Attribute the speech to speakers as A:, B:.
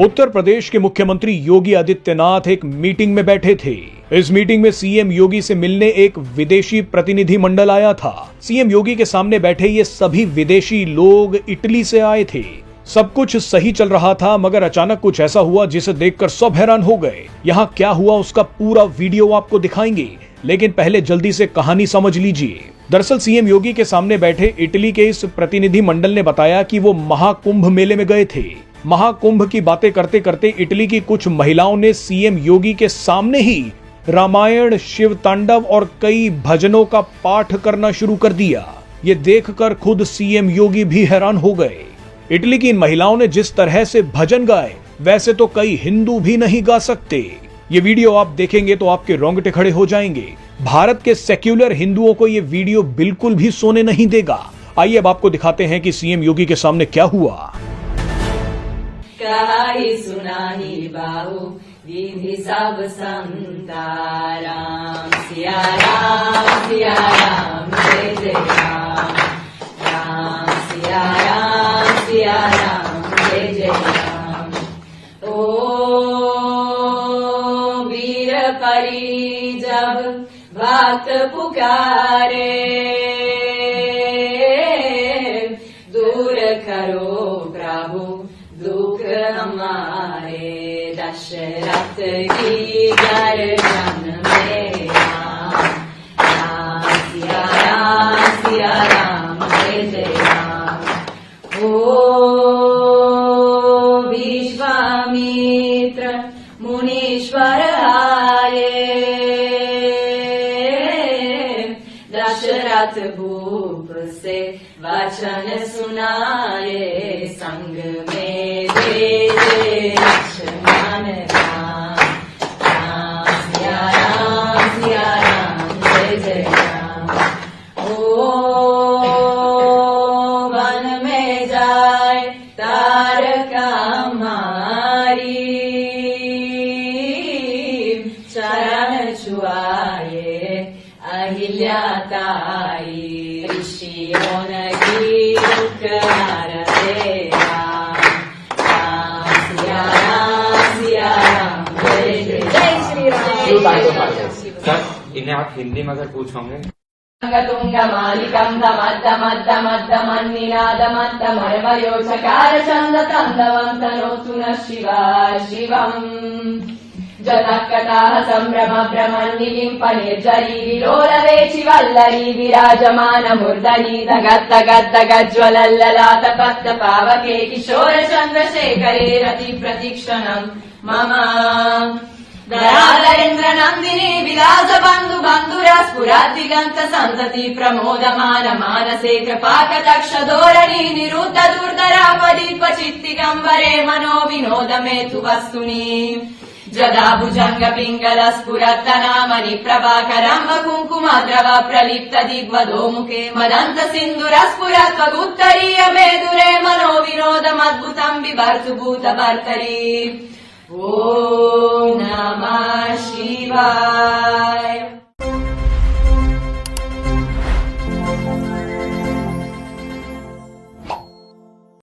A: उत्तर प्रदेश के मुख्यमंत्री योगी आदित्यनाथ एक मीटिंग में बैठे थे। इस मीटिंग में सीएम योगी से मिलने एक विदेशी प्रतिनिधि मंडल आया था। सीएम योगी के सामने बैठे ये सभी विदेशी लोग इटली से आए थे। सब कुछ सही चल रहा था, मगर अचानक कुछ ऐसा हुआ जिसे देखकर सब हैरान हो गए। यहाँ क्या हुआ उसका पूरा वीडियो आपको दिखाएँगे, लेकिन पहले जल्दी से कहानी समझ लीजिए। दरअसल सीएम योगी के सामने बैठे इटली के इस प्रतिनिधि मंडल ने बताया कि वो महाकुंभ मेले में गए थे। महाकुंभ की बातें करते करते इटली की कुछ महिलाओं ने सीएम योगी के सामने ही रामायण, शिव तांडव और कई भजनों का पाठ करना शुरू कर दिया। ये देखकर खुद सीएम योगी भी हैरान हो गए। इटली की इन महिलाओं ने जिस तरह से भजन गाए, वैसे तो कई हिंदू भी नहीं गा सकते। ये वीडियो आप देखेंगे तो आपके रोंगटे खड़े हो जाएँगे। भारत के सेक्युलर हिंदुओं को ये वीडियो बिल्कुल भी सोने नहीं देगा। आइए अब आपको दिखाते हैं कि सीएम योगी के सामने क्या हुआ।
B: काही सुनाही बाहु, विधि सब संता राम सिया राम सिया राम, जय जय राम। राम, सिया राम सिया राम, जय जय राम। ओ वीर परी, जब बात पुकारे, दूर करो हमारे दशरथ की गर्जन में राम राम जय ओ विश्वामित्र मुनीश्वर आए दशरथ भूप से वचन सुनाए संग में चरण छुआए अहिल्या ताई ऋषियों की दुख हरते राम राम सिया राम सिया राम जय जय जय श्री
C: शुरू
B: राम
C: बात को
B: జనక్కటాహ సంభ్రమ భ్రమన్నిలింప నిర్జరీ విలోలవేచి వల్లరీ విరాజమాన ముర్దరీ దగత్త గద్ద గజ్వలల్లలాత పత్త పావకే కిశోర చంద్రశేఖరే రతి ప్రతిక్షణం. మమ. దరాధరేంద్ర నందిని విలాస బంధు బంధురా స్ఫురాదిగంత సంతతి ప్రమోదమాన మానసే కృపాక దక్ష ధోరణి నిరుద్ధ దుర్ధరా పదీప చిత్తిగంబరే మనో వినోదమే తు వస్తుని. जगाभुजङ्गपिङ्गलस्फुरत्तनामनिप्रभाकरम्ब कुङ्कुमा द्रव प्रलिप्त दिग्वधो मुखे मदन्त सिन्दुरस्फुरत्वगुत्तरीय मेदुरे मनो विनोदमद्भुतम् बिभर्तु भूत भर्तरी ॐ नमः शिवाय।